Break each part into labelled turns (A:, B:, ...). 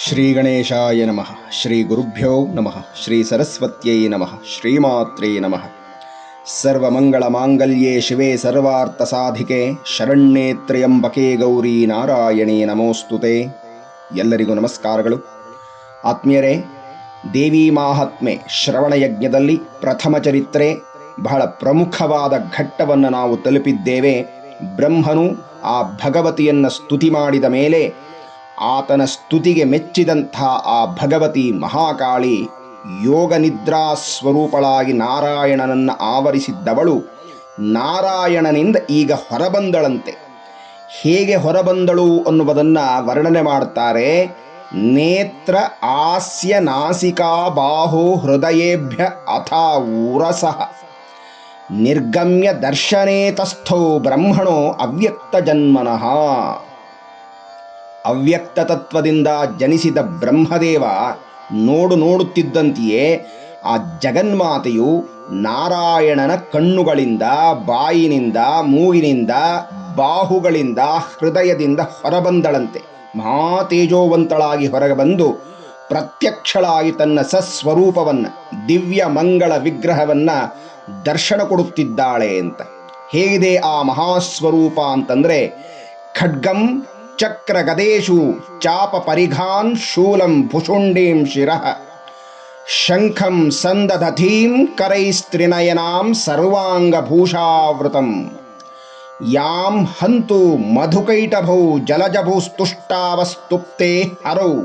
A: ಶ್ರೀ ಗಣೇಶಾಯ ನಮಃ ಶ್ರೀ ಗುರುಭ್ಯೋ ನಮಃ ಶ್ರೀ ಸರಸ್ವತ್ಯೈ ನಮಃ ಶ್ರೀಮಾತ್ರೇ ನಮಃ ಸರ್ವಮಂಗಳ ಮಾಂಗಲ್ಯೇ ಶಿವೇ ಸರ್ವಾರ್ಥ ಸಾಧಿಕೆ ಶರಣ್ಯೇ ಗೌರಿ ನಾರಾಯಣೇ ನಮೋಸ್ತುತೆ ಎಲ್ಲರಿಗೂ ನಮಸ್ಕಾರಗಳು. ಆತ್ಮೀಯರೇ, ದೇವಿ ಮಾಹಾತ್ಮೆ ಶ್ರವಣ ಯಜ್ಞದಲ್ಲಿ ಪ್ರಥಮ ಚರಿತ್ರೆ, ಬಹಳ ಪ್ರಮುಖವಾದ ಘಟ್ಟವನ್ನು ನಾವು ತಲುಪಿದ್ದೇವೆ. ಬ್ರಹ್ಮನು ಆ ಭಗವತಿಯನ್ನು ಸ್ತುತಿ ಮಾಡಿದ ಮೇಲೆ ಆತನ ಸ್ತುತಿಗೆ ಮೆಚ್ಚಿದಂಥ ಆ ಭಗವತಿ ಮಹಾಕಾಳಿ ಯೋಗ ನಿದ್ರಾ ಸ್ವರೂಪಳಾಗಿ ನಾರಾಯಣನನ್ನು ಆವರಿಸಿದ್ದವಳು ನಾರಾಯಣನಿಂದ ಈಗ ಹೊರಬಂದಳಂತೆ. ಹೇಗೆ ಹೊರಬಂದಳು ಅನ್ನುವುದನ್ನು ವರ್ಣನೆ ಮಾಡ್ತಾರೆ, ನೇತ್ರ ಆಸ್ಯ ನಾಸಿಕಾ ಬಾಹು ಹೃದಯೇಭ್ಯ ಅಥ ಉರಸಃ ನಿರ್ಗಮ್ಯ ದರ್ಶನೇತಸ್ಥೋ ಬ್ರಹ್ಮಣೋ ಅವ್ಯಕ್ತ ಜನ್ಮನಃ. ಅವ್ಯಕ್ತ ತತ್ವದಿಂದ ಜನಿಸಿದ ಬ್ರಹ್ಮದೇವ ನೋಡು ನೋಡುತ್ತಿದ್ದಂತೆಯೇ ಆ ಜಗನ್ಮಾತೆಯು ನಾರಾಯಣನ ಕಣ್ಣುಗಳಿಂದ, ಬಾಯಿನಿಂದ, ಮೂಗಿನಿಂದ, ಬಾಹುಗಳಿಂದ, ಹೃದಯದಿಂದ ಹೊರಬಂದಳಂತೆ. ಮಹಾ ತೇಜೋವಂತಳಾಗಿ ಹೊರಗೆ ಬಂದು ಪ್ರತ್ಯಕ್ಷಳಾಗಿ ತನ್ನ ಸಸ್ವರೂಪವನ್ನು, ದಿವ್ಯ ಮಂಗಳ ವಿಗ್ರಹವನ್ನು ದರ್ಶನ ಕೊಡುತ್ತಿದ್ದಾಳೆ ಅಂತ. ಹೇಗಿದೆ ಆ ಮಹಾಸ್ವರೂಪ ಅಂತಂದ್ರೆ, ಖಡ್ಗಂ चक्रगदेषु चापपरिघान् शूलं भुषुण्डीं शिरः। शङ्खं सन्दधतीं करैस्त्रिनयनां सर्वाङ्गभूषावृतम्। यां हन्तु मधुकैटभौ जलजभुस्तुष्टावस्तुप्ते हरौ।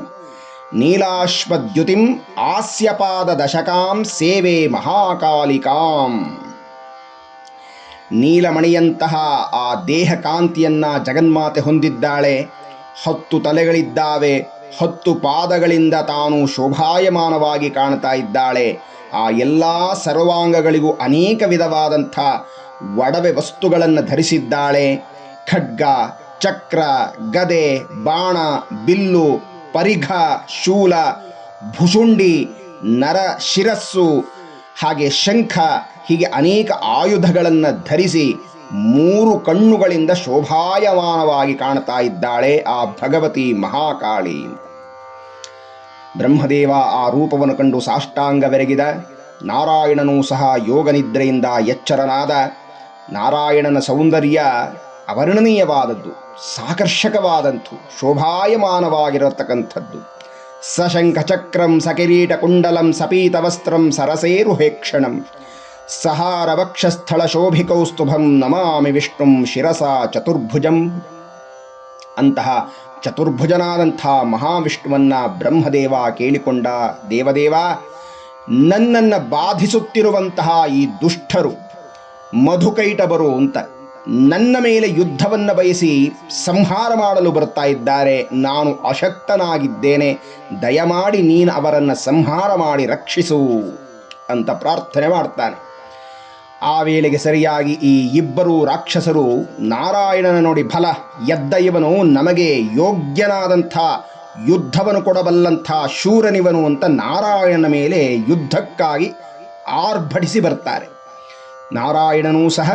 A: नीलाश्वद्युतिम् आस्यपाददशकां सेवे महाकालिकाम्। ನೀಲಮಣಿಯಂತಹ ಆ ದೇಹ ಕಾಂತಿಯನ್ನ ಜಗನ್ಮಾತೆ ಹೊಂದಿದ್ದಾಳೆ. ಹತ್ತು ತಲೆಗಳಿದ್ದಾವೆ. ಹತ್ತು ಪಾದಗಳಿಂದ ತಾನು ಶೋಭಾಯಮಾನವಾಗಿ ಕಾಣ್ತಾ ಇದ್ದಾಳೆ. ಆ ಎಲ್ಲ ಸರ್ವಾಂಗಗಳಿಗೂ ಅನೇಕ ವಿಧವಾದಂಥ ಒಡವೆ ವಸ್ತುಗಳನ್ನು ಧರಿಸಿದ್ದಾಳೆ. ಖಡ್ಗ, ಚಕ್ರ, ಗದೆ, ಬಾಣ, ಬಿಲ್ಲು, ಪರಿಘ, ಶೂಲ ಭುಷುಂಡಿ ನರ ಶಿರಸ್ಸು ಹಾಗೆ ಶಂಖ ಹೀಗೆ ಅನೇಕ ಆಯುಧಗಳನ್ನು ಧರಿಸಿ ಮೂರು ಕಣ್ಣುಗಳಿಂದ ಶೋಭಾಯಮಾನವಾಗಿ ಕಾಣ್ತಾ ಇದ್ದಾಳೆ ಆ ಭಗವತಿ ಮಹಾಕಾಳಿ. ಬ್ರಹ್ಮದೇವ ಆ ರೂಪವನ್ನು ಕಂಡು ಸಾಷ್ಟಾಂಗವೆರಗಿದ. ನಾರಾಯಣನೂ ಸಹ ಯೋಗನಿದ್ರೆಯಿಂದ ಎಚ್ಚರನಾದ. ನಾರಾಯಣನ ಸೌಂದರ್ಯ ಅವರ್ಣನೀಯವಾದದ್ದು, ಸಾಕರ್ಷಕವಾದಂಥ, ಶೋಭಾಯಮಾನವಾಗಿರತಕ್ಕಂಥದ್ದು. ಸಶಂಖ ಚಕ್ರಂ ಸಕಿರೀಟ ಕುಂಡಲಂ ಸಪೀತವಸ್ತ್ರಂ ಸರಸೇರುಹೇಕ್ಷಣಂ ಸಹಾರ ವಕ್ಷಸ್ಥಳ ಶೋಭಿಕೌಸ್ತುಭಂ ನಮಾಮಿ ವಿಷ್ಣುಂ ಶಿರಸ ಚತುರ್ಭುಜಂ ಅಂತಹ ಚತುರ್ಭುಜನಾದಂಥ ಮಹಾವಿಷ್ಣುವನ್ನ ಬ್ರಹ್ಮದೇವ ಕೇಳಿಕೊಂಡ ದೇವದೇವ ನನ್ನನ್ನು ಬಾಧಿಸುತ್ತಿರುವಂತಹ ಈ ದುಷ್ಟರು ಮಧುಕೈಟಬರು ಅಂತ ನನ್ನ ಮೇಲೆ ಯುದ್ಧವನ್ನು ಬಯಸಿ ಸಂಹಾರ ಮಾಡಲು ಬರ್ತಾ ಇದ್ದಾರೆ. ನಾನು ಅಶಕ್ತನಾಗಿದ್ದೇನೆ. ದಯಮಾಡಿ ನೀನು ಅವರನ್ನು ಸಂಹಾರ ಮಾಡಿ ರಕ್ಷಿಸು ಅಂತ ಪ್ರಾರ್ಥನೆ ಮಾಡ್ತಾನೆ. ಆ ವೇಳೆಗೆ ಸರಿಯಾಗಿ ಈ ಇಬ್ಬರು ರಾಕ್ಷಸರು ನಾರಾಯಣನ ನೋಡಿ ಫಲ ಎದ್ದ ಇವನು ನಮಗೆ ಯೋಗ್ಯನಾದಂಥ ಯುದ್ಧವನ್ನು ಕೊಡಬಲ್ಲಂಥ ಶೂರನಿವನು ಅಂತ ನಾರಾಯಣನ ಮೇಲೆ ಯುದ್ಧಕ್ಕಾಗಿ ಆರ್ಭಟಿಸಿ ಬರ್ತಾರೆ. ನಾರಾಯಣನೂ ಸಹ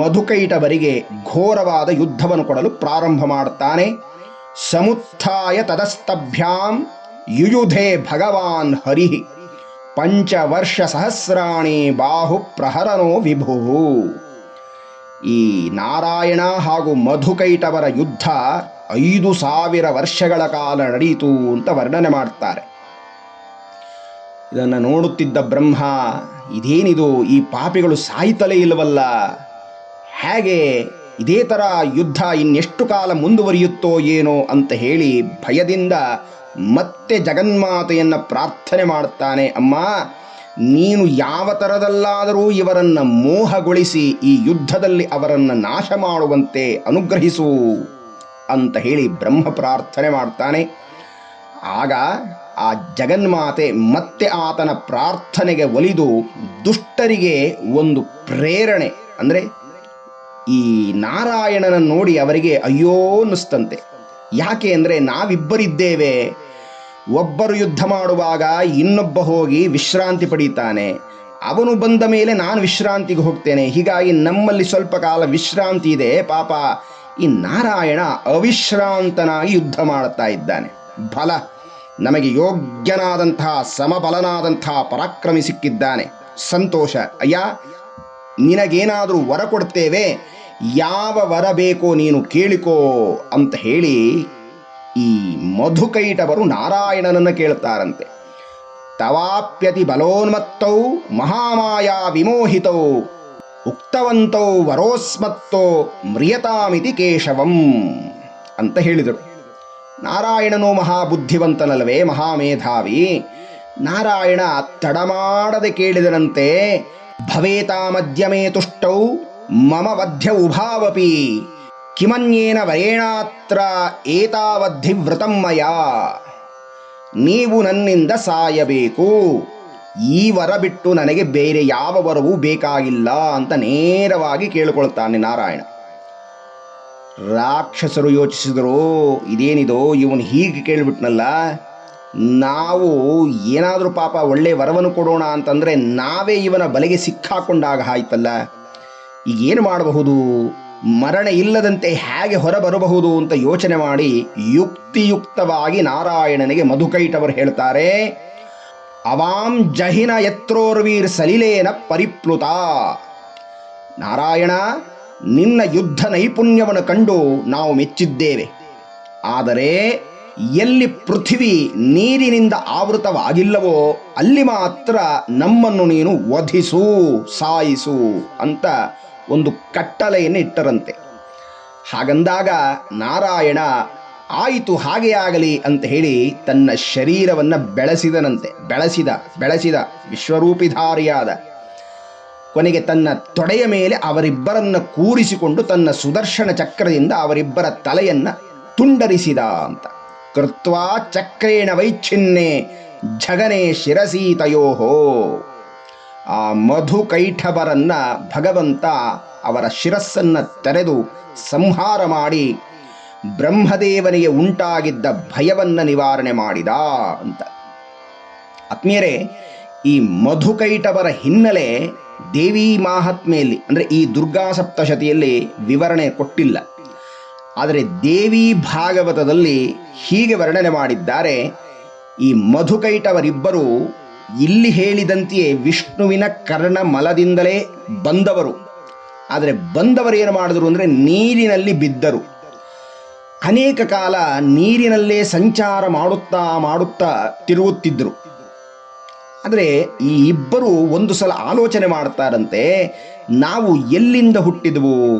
A: ಮಧುಕೈಟವರಿಗೆ ಘೋರವಾದ ಯುದ್ಧವನ್ನು ಕೊಡಲು ಪ್ರಾರಂಭ ಮಾಡುತ್ತಾನೆ ಸಮುತ್ಥಾಯ ತದಸ್ತಭ್ಯಾಂ ಯುಯುಧೆ ಭಗವಾನ್ ಹರಿ ಪಂಚವರ್ಷ ಸಹಸ್ರಾಣಿ ಬಾಹು ಪ್ರಹರನೋ ವಿಭು. ಈ ನಾರಾಯಣ ಹಾಗೂ ಮಧುಕೈಟವರ ಯುದ್ಧ ಐದು ಸಾವಿರ ವರ್ಷಗಳ ಕಾಲ ನಡೆಯಿತು ಅಂತ ವರ್ಣನೆ ಮಾಡ್ತಾರೆ. ಇದನ್ನು ನೋಡುತ್ತಿದ್ದ ಬ್ರಹ್ಮ ಇದೇನಿದು ಈ ಪಾಪಿಗಳು ಸಾಯ್ತಲೇ ಇಲ್ಲವಲ್ಲ? ಹೇಗೆ ಇದೇ ಥರ ಯುದ್ಧ ಇನ್ನೆಷ್ಟು ಕಾಲ ಮುಂದುವರಿಯುತ್ತೋ ಏನೋ ಅಂತ ಹೇಳಿ ಭಯದಿಂದ ಮತ್ತೆ ಜಗನ್ಮಾತೆಯನ್ನು ಪ್ರಾರ್ಥನೆ ಮಾಡುತ್ತಾನೆ ಅಮ್ಮ, ನೀನು ಯಾವ ಥರದಲ್ಲಾದರೂ ಇವರನ್ನು ಮೋಹಗೊಳಿಸಿ ಈ ಯುದ್ಧದಲ್ಲಿ ಅವರನ್ನು ನಾಶ ಮಾಡುವಂತೆ ಅನುಗ್ರಹಿಸು ಅಂತ ಹೇಳಿ ಬ್ರಹ್ಮ ಪ್ರಾರ್ಥನೆ ಮಾಡ್ತಾನೆ. ಆಗ ಆ ಜಗನ್ಮಾತೆ ಮತ್ತೆ ಆತನ ಪ್ರಾರ್ಥನೆಗೆ ಒಲಿದು ದುಷ್ಟರಿಗೆ ಒಂದು ಪ್ರೇರಣೆ. ಅಂದರೆ ಈ ನಾರಾಯಣನ ನೋಡಿ ಅವರಿಗೆ ಅಯ್ಯೋ ಅನ್ನಿಸ್ತಂತೆ. ಯಾಕೆ ಅಂದರೆ ನಾವಿಬ್ಬರಿದ್ದೇವೆ. ಒಬ್ಬರು ಯುದ್ಧ ಮಾಡುವಾಗ ಇನ್ನೊಬ್ಬ ಹೋಗಿ ವಿಶ್ರಾಂತಿ ಪಡೀತಾನೆ. ಅವನು ಬಂದ ಮೇಲೆ ನಾನು ವಿಶ್ರಾಂತಿಗೆ ಹೋಗ್ತೇನೆ. ಹೀಗಾಗಿ ನಮ್ಮಲ್ಲಿ ಸ್ವಲ್ಪ ಕಾಲ ವಿಶ್ರಾಂತಿ ಇದೆ. ಪಾಪ ಈ ನಾರಾಯಣ ಅವಿಶ್ರಾಂತನಾಗಿ ಯುದ್ಧ ಮಾಡುತ್ತಾ ಇದ್ದಾನೆ. ಬಲ. ನಮಗೆ ಯೋಗ್ಯನಾದಂತಹ ಸಮಬಲನಾದಂಥ ಪರಾಕ್ರಮಿ ಸಿಕ್ಕಿದ್ದಾನೆ. ಸಂತೋಷ. ಅಯ್ಯ, ನಿನಗೇನಾದರೂ ವರ ಕೊಡ್ತೇವೆ? ಯಾವ ವರ ಬೇಕೋ ನೀನು ಕೇಳಿಕೋ ಅಂತ ಹೇಳಿ ಈ ಮಧುಕೈಟವರು ನಾರಾಯಣನನ್ನು ಕೇಳ್ತಾರಂತೆ ತವಾಪ್ಯತಿ ಬಲೋನ್ಮತ್ತೌ ಮಹಾಮಾಯಾ ವಿಮೋಹಿತೌ ಉಕ್ತವಂತೌ ವರೋಸ್ಮತ್ತೋ ಮ್ರಿಯತಾಮಿತಿ ಕೇಶವಂ ಅಂತ ಹೇಳಿದರು. ನಾರಾಯಣನು ಮಹಾಬುದ್ಧಿವಂತನಲ್ವೇ ಮಹಾಮೇಧಾವಿ. ನಾರಾಯಣ ತಡಮಾಡದೆ ಕೇಳಿದನಂತೆ, ಭವೇತಾ ಮಧ್ಯಮೇ ತುಷ್ಟೌ, ಮಮ ವಧ್ಯ ಉಭಾವಪಿ. ಕಿಮನ್ಯೇನ ವರೇಣಾತ್ರ ಏತಾವಧಿ ವ್ರತಮ್ಮಯ ಮಯಾ. ನೀವು ನನ್ನಿಂದ ಸಾಯಬೇಕು. ಈ ವರ ಬಿಟ್ಟು ನನಗೆ ಬೇರೆ ಯಾವ ವರವೂ ಬೇಕಾಗಿಲ್ಲ ಅಂತ ನೇರವಾಗಿ ಕೇಳಿಕೊಳ್ತಾನೆ ನಾರಾಯಣ. ರಾಕ್ಷಸರು ಯೋಚಿಸಿದರು, ಇದೇನಿದು? ಇವನು ಹೀಗೆ ಕೇಳಿಬಿಟ್ನಲ್ಲ, ನಾವು ಏನಾದರೂ ಪಾಪ ಒಳ್ಳೆ ವರವನ್ನು ಕೊಡೋಣ ಅಂತಂದರೆ ನಾವೇ ಇವನ ಬಲೆಗೆ ಸಿಕ್ಕಾಕೊಂಡಾಗ ಆಯ್ತಲ್ಲ. ಈಗ ಏನು ಮಾಡಬಹುದು? ಮರಣ ಇಲ್ಲದಂತೆ ಹೇಗೆ ಹೊರಬರಬಹುದು ಅಂತ ಯೋಚನೆ ಮಾಡಿ ಯುಕ್ತಿಯುಕ್ತವಾಗಿ ನಾರಾಯಣನಿಗೆ ಮಧುಕೈಟವರು ಹೇಳ್ತಾರೆ, ಅವಾಂ ಜಹಿನ ಯತ್ರೋರ್ವೀರ್ ಸಲಿಲೇನ ಪರಿಪ್ಲುತ. ನಾರಾಯಣ ನಿನ್ನ ಯುದ್ಧ ನೈಪುಣ್ಯವನ್ನು ಕಂಡು ನಾವು ಮೆಚ್ಚಿದ್ದೇವೆ. ಆದರೆ ಎಲ್ಲಿ ಪೃಥ್ವಿ ನೀರಿನಿಂದ ಆವೃತವಾಗಿಲ್ಲವೋ ಅಲ್ಲಿ ಮಾತ್ರ ನಮ್ಮನ್ನು ನೀನು ವಧಿಸು, ಸಾಯಿಸು ಅಂತ ಒಂದು ಕಟ್ಟಲೆಯನ್ನು ಇಟ್ಟರಂತೆ. ಹಾಗಂದಾಗ ನಾರಾಯಣ, ಆಯಿತು ಹಾಗೆ ಆಗಲಿ ಅಂತ ಹೇಳಿ ತನ್ನ ಶರೀರವನ್ನು ಬೆಳೆಸಿದನಂತೆ. ಬೆಳೆಸಿದ ಬೆಳೆಸಿದ, ವಿಶ್ವರೂಪಿಧಾರಿಯಾದ ಕೊನೆಗೆ ತನ್ನ ತೊಡೆಯ ಮೇಲೆ ಅವರಿಬ್ಬರನ್ನು ಕೂರಿಸಿಕೊಂಡು ತನ್ನ ಸುದರ್ಶನ ಚಕ್ರದಿಂದ ಅವರಿಬ್ಬರ ತಲೆಯನ್ನು ತುಂಡರಿಸಿದ ಅಂತ. ಕೃತ್ವಾ ಚಕ್ರೇಣ ವೈಚ್ಛಿನ್ನೆ ಝಗನೆ ಶಿರಸೀತಯೋಹೋ ಆ ಮಧುಕೈಠವರನ್ನ ಭಗವಂತ ಅವರ ಶಿರಸ್ಸನ್ನ ತೆರೆದು ಸಂಹಾರ ಮಾಡಿ ಬ್ರಹ್ಮದೇವನಿಗೆ ಉಂಟಾಗಿದ್ದ ಭಯವನ್ನ ನಿವಾರಣೆ ಮಾಡಿದ ಅಂತ. ಆತ್ಮೀಯರೇ, ಈ ಮಧುಕೈಟವರ ಹಿನ್ನೆಲೆ ದೇವಿ ಮಾಹಾತ್ಮೆಯಲ್ಲಿ, ಅಂದರೆ ಈ ದುರ್ಗಾ ಸಪ್ತಶತಿಯಲ್ಲಿ ವಿವರಣೆ ಕೊಟ್ಟಿಲ್ಲ. ಆದರೆ ದೇವಿ ಭಾಗವತದಲ್ಲಿ ಹೀಗೆ ವರ್ಣನೆ ಮಾಡಿದ್ದಾರೆ, ಈ ಮಧುಕೈಟವರಿಬ್ಬರು ಇಲ್ಲಿ ಹೇಳಿದಂತೆಯೇ ವಿಷ್ಣುವಿನ ಕರ್ಣ ಮಲದಿಂದಲೇ ಬಂದವರು. ಆದರೆ ಬಂದವರು ಏನು ಮಾಡಿದ್ರು ಅಂದರೆ ನೀರಿನಲ್ಲಿ ಬಿದ್ದರು. ಅನೇಕ ಕಾಲ ನೀರಿನಲ್ಲೇ ಸಂಚಾರ ಮಾಡುತ್ತಾ ಮಾಡುತ್ತಾ ತಿರುಗುತ್ತಿದ್ದರು. ಆದರೆ ಈ ಇಬ್ಬರು ಒಂದು ಸಲ ಆಲೋಚನೆ ಮಾಡ್ತಾರಂತೆ, ನಾವು ಎಲ್ಲಿಂದ ಹುಟ್ಟಿದವು?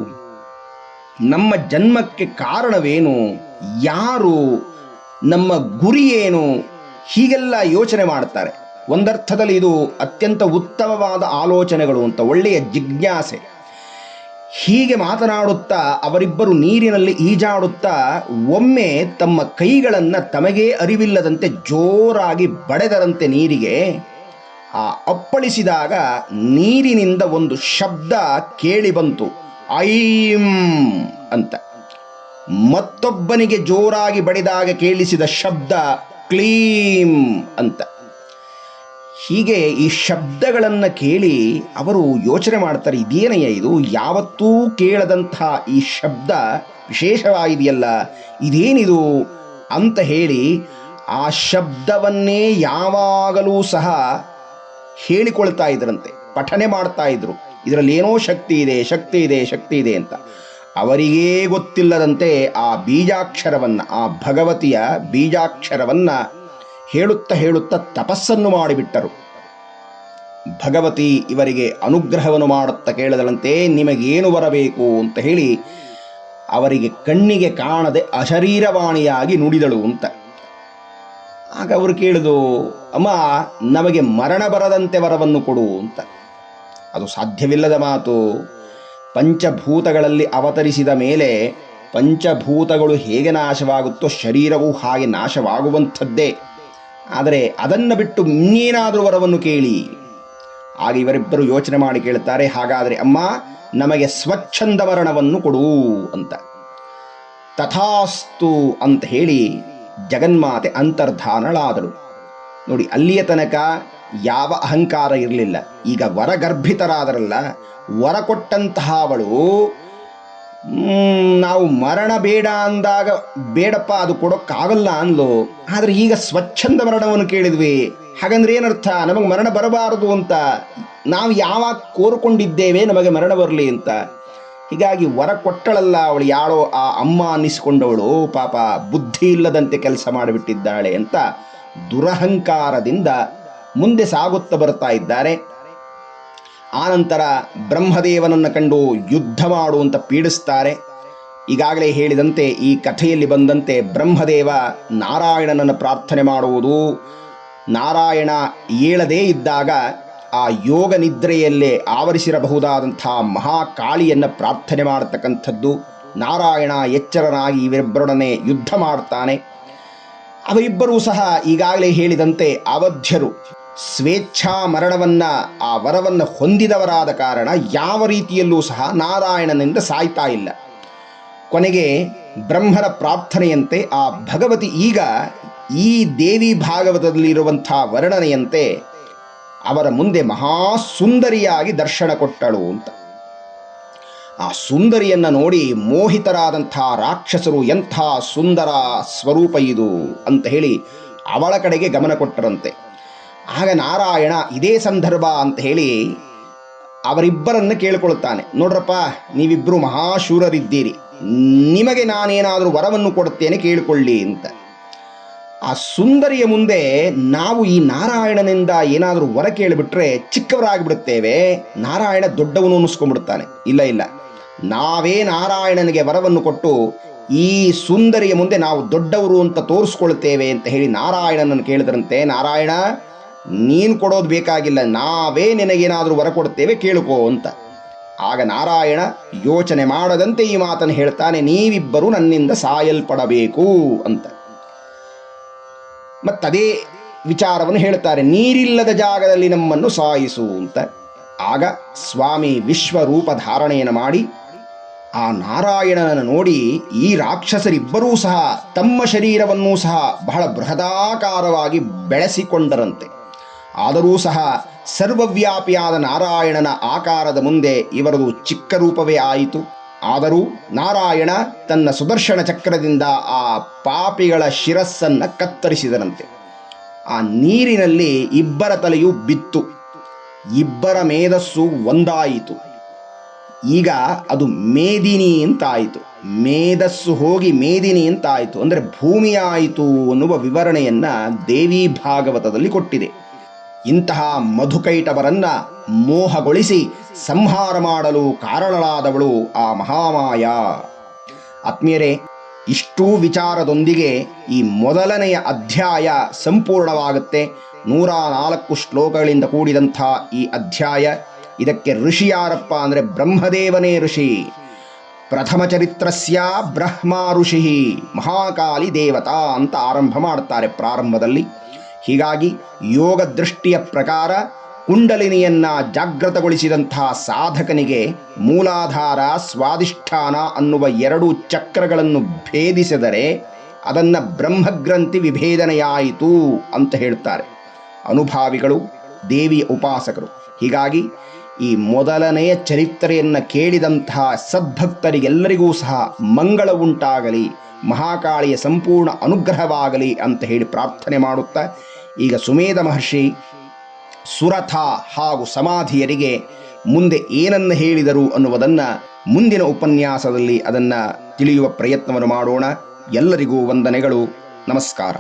A: ನಮ್ಮ ಜನ್ಮಕ್ಕೆ ಕಾರಣವೇನು? ಯಾರು? ನಮ್ಮ ಗುರಿ ಏನು? ಹೀಗೆಲ್ಲ ಯೋಚನೆ ಮಾಡ್ತಾರೆ. ಒಂದರ್ಥದಲ್ಲಿ ಇದು ಅತ್ಯಂತ ಉತ್ತಮವಾದ ಆಲೋಚನೆಗಳು ಅಂತ, ಒಳ್ಳೆಯ ಜಿಜ್ಞಾಸೆ. ಹೀಗೆ ಮಾತನಾಡುತ್ತಾ ಅವರಿಬ್ಬರು ನೀರಿನಲ್ಲಿ ಈಜಾಡುತ್ತಾ ಒಮ್ಮೆ ತಮ್ಮ ಕೈಗಳನ್ನು ತಮಗೇ ಅರಿವಿಲ್ಲದಂತೆ ಜೋರಾಗಿ ಬಡೆದರಂತೆ ನೀರಿಗೆ. ಅಪ್ಪಳಿಸಿದಾಗ ನೀರಿನಿಂದ ಒಂದು ಶಬ್ದ ಕೇಳಿ ಬಂತು. ಐಂ ಅಂತ. ಮತ್ತೊಬ್ಬನಿಗೆ ಜೋರಾಗಿ ಬಡಿದಾಗ ಕೇಳಿಸಿದ ಶಬ್ದ ಕ್ಲೀಂ ಅಂತ. ಹೀಗೆ ಈ ಶಬ್ದಗಳನ್ನು ಕೇಳಿ ಅವರು ಯೋಚನೆ ಮಾಡ್ತಾರೆ, ಇದೇನಯ್ಯ ಇದು? ಯಾವತ್ತೂ ಕೇಳದಂಥ ಈ ಶಬ್ದ ವಿಶೇಷವಾಗಿದೆಯಲ್ಲ, ಇದೇನಿದು ಅಂತ ಹೇಳಿ ಆ ಶಬ್ದವನ್ನೇ ಯಾವಾಗಲೂ ಸಹ ಹೇಳಿಕೊಳ್ತಾ ಇದ್ರಂತೆ, ಪಠನೆ ಮಾಡ್ತಾ ಇದ್ರು. ಇದರಲ್ಲಿ ಏನೋ ಶಕ್ತಿ ಇದೆ ಶಕ್ತಿ ಇದೆ ಶಕ್ತಿ ಇದೆ ಅಂತ. ಅವರಿಗೇ ಗೊತ್ತಿಲ್ಲದಂತೆ ಆ ಬೀಜಾಕ್ಷರವನ್ನು, ಆ ಭಗವತಿಯ ಬೀಜಾಕ್ಷರವನ್ನು ಹೇಳುತ್ತಾ ಹೇಳುತ್ತಾ ತಪಸ್ಸನ್ನು ಮಾಡಿಬಿಟ್ಟರು. ಭಗವತಿ ಇವರಿಗೆ ಅನುಗ್ರಹವನ್ನು ಮಾಡುತ್ತಾ ಕೇಳದಳಂತೆ, ನಿಮಗೇನು ಬರಬೇಕು? ಅಂತ ಹೇಳಿ ಅವರಿಗೆ ಕಣ್ಣಿಗೆ ಕಾಣದೆ ಅಶರೀರವಾಣಿಯಾಗಿ ನುಡಿದಳು ಅಂತ. ಆಗ ಅವರು ಕೇಳಿದು, ಅಮ್ಮ, ನಮಗೆ ಮರಣ ಬರದಂತೆ ವರವನ್ನು ಕೊಡು ಅಂತ. ಅದು ಸಾಧ್ಯವಿಲ್ಲದ ಮಾತು. ಪಂಚಭೂತಗಳಲ್ಲಿ ಅವತರಿಸಿದ ಮೇಲೆ ಪಂಚಭೂತಗಳು ಹೇಗೆ ನಾಶವಾಗುತ್ತೋ ಶರೀರವೂ ಹಾಗೆ ನಾಶವಾಗುವಂಥದ್ದೇ. ಆದರೆ ಅದನ್ನು ಬಿಟ್ಟು ಇನ್ನೇನಾದರೂ ವರವನ್ನು ಕೇಳಿ. ಆಗ ಇವರಿಬ್ಬರು ಯೋಚನೆ ಮಾಡಿ ಕೇಳ್ತಾರೆ ಹಾಗಾದರೆ ಅಮ್ಮ, ನಮಗೆ ಸ್ವಚ್ಛಂದ ಮರಣವನ್ನು ಕೊಡು ಅಂತ. ತಥಾಸ್ತು ಅಂತ ಹೇಳಿ ಜಗನ್ಮಾತೆ ಅಂತರ್ಧಾನಳಾದಳು. ನೋಡಿ ಅಲ್ಲಿಯ ತನಕ ಯಾವ ಅಹಂಕಾರ ಇರಲಿಲ್ಲ. ಈಗ ವರಗರ್ಭಿತರಾದರಲ್ಲ ವರ ಕೊಟ್ಟಂತಹ ಅವಳು "ಹ್ಮ್, ನಾವು ಮರಣ ಬೇಡ ಅಂದಾಗ ಬೇಡಪ್ಪ ಅದು ಕೊಡೋಕ್ಕಾಗಲ್ಲ ಅನ್ಲು ಆದ್ರೆ ಈಗ ಸ್ವಚ್ಛಂದ ಮರಣವನ್ನು ಕೇಳಿದ್ವಿ. ಹಾಗಂದ್ರೆ ಏನರ್ಥ? ನಮಗೆ ಮರಣ ಬರಬಾರದು ಅಂತ. ನಾವು ಯಾವಾಗ ಕೋರ್ಕೊಂಡಿದ್ದೇವೆ ನಮಗೆ ಮರಣ ಬರಲಿ ಅಂತ. ಹೀಗಾಗಿ ವರ ಕೊಟ್ಟಳಲ್ಲ ಅವಳು ಯಾರೋ ಆ ಅಮ್ಮ ಅನ್ನಿಸ್ಕೊಂಡವಳು. ಪಾಪ ಬುದ್ಧಿ ಇಲ್ಲದಂತೆ ಕೆಲಸ ಮಾಡಿಬಿಟ್ಟಿದ್ದಾಳೆ ಅಂತ ದುರಹಂಕಾರದಿಂದ ಮುಂದೆ ಸಾಗುತ್ತಾ ಬರ್ತಾ ಇದ್ದಾರೆ. ಆನಂತರ ಬ್ರಹ್ಮದೇವನನ್ನು ಕಂಡು ಯುದ್ಧ ಮಾಡು ಅಂತ ಪೀಡಿಸ್ತಾರೆ. ಈಗಾಗಲೇ ಹೇಳಿದಂತೆ ಈ ಕಥೆಯಲ್ಲಿ ಬಂದಂತೆ ಬ್ರಹ್ಮದೇವ ನಾರಾಯಣನನ್ನು ಪ್ರಾರ್ಥನೆ ಮಾಡುವುದು. ನಾರಾಯಣ ಏಳದೇ ಇದ್ದಾಗ ಆ ಯೋಗ ನಿದ್ರೆಯಲ್ಲೇ ಆವರಿಸಿರಬಹುದಾದಂಥ ಮಹಾಕಾಳಿಯನ್ನು ಪ್ರಾರ್ಥನೆ ಮಾಡತಕ್ಕಂಥದ್ದು. ನಾರಾಯಣ ಎಚ್ಚರನಾಗಿ ಇವರಿಬ್ಬರೊಡನೆ ಯುದ್ಧ ಮಾಡ್ತಾನೆ. ಅವರಿಬ್ಬರೂ ಸಹ ಈಗಾಗಲೇ ಹೇಳಿದಂತೆ ಅವಧ್ಯರು ಸ್ವೇಚ್ಛಾ ಮರಣವನ್ನ, ಆ ವರವನ್ನು ಹೊಂದಿದವರಾದ ಕಾರಣ ಯಾವ ರೀತಿಯಲ್ಲೂ ಸಹ ನಾರಾಯಣನಿಂದ ಸಾಯ್ತಾ ಇಲ್ಲ. ಕೊನೆಗೆ ಬ್ರಹ್ಮರ ಪ್ರಾರ್ಥನೆಯಂತೆ, ಆ ಭಗವತಿ ಈಗ ಈ ದೇವಿ ಭಾಗವತದಲ್ಲಿರುವಂಥ ವರ್ಣನೆಯಂತೆ ಅವರ ಮುಂದೆ ಮಹಾ ಸುಂದರಿಯಾಗಿ ದರ್ಶನ ಕೊಟ್ಟಳು ಅಂತ. ಆ ಸುಂದರಿಯನ್ನ ನೋಡಿ ಮೋಹಿತರಾದಂಥ ರಾಕ್ಷಸರು ಎಂಥ ಸುಂದರ ಸ್ವರೂಪ ಇದು ಅಂತ ಹೇಳಿ ಅವಳ ಕಡೆಗೆ ಗಮನ ಕೊಟ್ಟರಂತೆ. ಆಗ ನಾರಾಯಣ ಇದೇ ಸಂದರ್ಭ ಅಂತ ಹೇಳಿ ಅವರಿಬ್ಬರನ್ನು ಕೇಳಿಕೊಳ್ತಾನೆ ನೋಡ್ರಪ್ಪ ನೀವಿಬ್ಬರು ಮಹಾಶೂರರಿದ್ದೀರಿ. ನಿಮಗೆ ನಾನೇನಾದರೂ ವರವನ್ನು ಕೊಡುತ್ತೇನೆ ಕೇಳಿಕೊಳ್ಳಿ ಅಂತ. ಆ ಸುಂದರಿಯ ಮುಂದೆ ನಾವು ಈ ನಾರಾಯಣನಿಂದ ಏನಾದರೂ ವರ ಕೇಳಿಬಿಟ್ರೆ ಚಿಕ್ಕವರಾಗಿಬಿಡುತ್ತೇವೆ. ನಾರಾಯಣ ದೊಡ್ಡವನು ಅನ್ನಿಸ್ಕೊಂಡ್ಬಿಡ್ತಾನೆ ಇಲ್ಲ ಇಲ್ಲ. ನಾವೇ ನಾರಾಯಣನಿಗೆ ವರವನ್ನು ಕೊಟ್ಟು ಈ ಸುಂದರಿಯ ಮುಂದೆ ನಾವು ದೊಡ್ಡವರು ಅಂತ ತೋರಿಸ್ಕೊಳ್ತೇವೆ ಅಂತ ಹೇಳಿ ನಾರಾಯಣನನ್ನು ಕೇಳಿದ್ರಂತೆ, ನಾರಾಯಣ, ನೀನು ಕೊಡೋದು ಬೇಕಾಗಿಲ್ಲ, ನಾವೇ ನಿನಗೇನಾದರೂ ವರ ಕೊಡ್ತೇವೆ ಕೇಳಿಕೋ ಅಂತ. ಆಗ ನಾರಾಯಣ ಯೋಚನೆ ಮಾಡದಂತೆ ಈ ಮಾತನ್ನು ಹೇಳ್ತಾನೆ, ನೀವಿಬ್ಬರು ನನ್ನಿಂದ ಸಾಯಲ್ಪಡಬೇಕು ಅಂತ. ಮತ್ತದೇ ವಿಚಾರವನ್ನು ಹೇಳ್ತಾರೆ ನೀರಿಲ್ಲದ ಜಾಗದಲ್ಲಿ ನಮ್ಮನ್ನು ಸಾಯಿಸು ಅಂತ. ಆಗ ಸ್ವಾಮಿ ವಿಶ್ವರೂಪ ಧಾರಣೆಯನ್ನು ಮಾಡಿ, ಆ ನಾರಾಯಣನನ್ನು ನೋಡಿ ಈ ರಾಕ್ಷಸರಿಬ್ಬರೂ ಸಹ ತಮ್ಮ ಶರೀರವನ್ನೂ ಸಹ ಬಹಳ ಬೃಹದಾಕಾರವಾಗಿ ಬೆಳೆಸಿಕೊಂಡರಂತೆ. ಆದರೂ ಸಹ ಸರ್ವವ್ಯಾಪಿಯಾದ ನಾರಾಯಣನ ಆಕಾರದ ಮುಂದೆ ಇವರದು ಚಿಕ್ಕ ರೂಪವೇ ಆಯಿತು. ಆದರೂ ನಾರಾಯಣ ತನ್ನ ಸುದರ್ಶನ ಚಕ್ರದಿಂದ ಆ ಪಾಪಿಗಳ ಶಿರಸ್ಸನ್ನು ಕತ್ತರಿಸಿದನಂತೆ. ಆ ನೀರಿನಲ್ಲಿ ಇಬ್ಬರ ತಲೆಯು ಬಿತ್ತು. ಇಬ್ಬರ ಮೇಧಸ್ಸು ಒಂದಾಯಿತು. ಈಗ ಅದು ಮೇದಿನಿ ಅಂತಾಯಿತು. ಮೇಧಸ್ಸು ಹೋಗಿ ಮೇದಿನಿ ಅಂತಾಯಿತು. ಅಂದರೆ ಭೂಮಿಯಾಯಿತು ಅನ್ನುವ ವಿವರಣೆಯನ್ನು ದೇವಿ ಭಾಗವತದಲ್ಲಿ ಕೊಟ್ಟಿದೆ. ಇಂತಹ ಮಧುಕೈಟವರನ್ನ ಮೋಹಗೊಳಿಸಿ ಸಂಹಾರ ಮಾಡಲು ಕಾರಣಳಾದವಳು ಆ ಮಹಾಮಾಯ. ಆತ್ಮೀಯರೇ, ಇಷ್ಟೂ ವಿಚಾರದೊಂದಿಗೆ ಈ ಮೊದಲನೆಯ ಅಧ್ಯಾಯ ಸಂಪೂರ್ಣವಾಗುತ್ತೆ. ನೂರ ನಾಲ್ಕು ಶ್ಲೋಕಗಳಿಂದ ಕೂಡಿದಂಥ ಈ ಅಧ್ಯಾಯ. ಇದಕ್ಕೆ ಋಷಿ ಯಾರಪ್ಪ ಅಂದರೆ ಬ್ರಹ್ಮದೇವನೇ ಋಷಿ. ಪ್ರಥಮ ಚರಿತ್ರಸ್ಯ ಬ್ರಹ್ಮ ಋಷಿ ಮಹಾಕಾಲಿ ದೇವತಾ ಅಂತ ಆರಂಭ ಮಾಡ್ತಾರೆ ಪ್ರಾರಂಭದಲ್ಲಿ. ಹೀಗಾಗಿ ಯೋಗ ದೃಷ್ಟಿಯ ಪ್ರಕಾರ ಕುಂಡಲಿನಿಯನ್ನ ಜಾಗೃತಗೊಳಿಸಿದಂತಹ ಸಾಧಕನಿಗೆ ಮೂಲಾಧಾರ ಸ್ವಾದಿಷ್ಠಾನ ಅನ್ನುವ ಎರಡು ಚಕ್ರಗಳನ್ನು ಭೇದಿಸಿದರೆ ಅದನ್ನು ಬ್ರಹ್ಮಗ್ರಂಥಿ ವಿಭೇದನೆಯಾಯಿತು ಅಂತ ಹೇಳ್ತಾರೆ. ಅನುಭಾವಿಗಳು, ದೇವಿಯ ಉಪಾಸಕರು. ಹೀಗಾಗಿ ಈ ಮೊದಲನೆಯ ಚರಿತ್ರೆಯನ್ನು ಕೇಳಿದಂತಹ ಸದ್ಭಕ್ತರಿಗೆಲ್ಲರಿಗೂ ಸಹ ಮಂಗಳ ಉಂಟಾಗಲಿ, ಮಹಾಕಾಳಿಯ ಸಂಪೂರ್ಣ ಅನುಗ್ರಹವಾಗಲಿ ಅಂತ ಹೇಳಿ ಪ್ರಾರ್ಥನೆ ಮಾಡುತ್ತಾ ಈಗ ಸುಮೇಧ ಮಹರ್ಷಿ ಸುರಥ ಹಾಗೂ ಸಮಾಧಿಯರಿಗೆ ಮುಂದೆ ಏನನ್ನು ಹೇಳಿದರು ಅನ್ನುವುದನ್ನು ಮುಂದಿನ ಉಪನ್ಯಾಸದಲ್ಲಿ ಅದನ್ನು ತಿಳಿಯುವ ಪ್ರಯತ್ನವನ್ನು ಮಾಡೋಣ. ಎಲ್ಲರಿಗೂ ವಂದನೆಗಳು. ನಮಸ್ಕಾರ.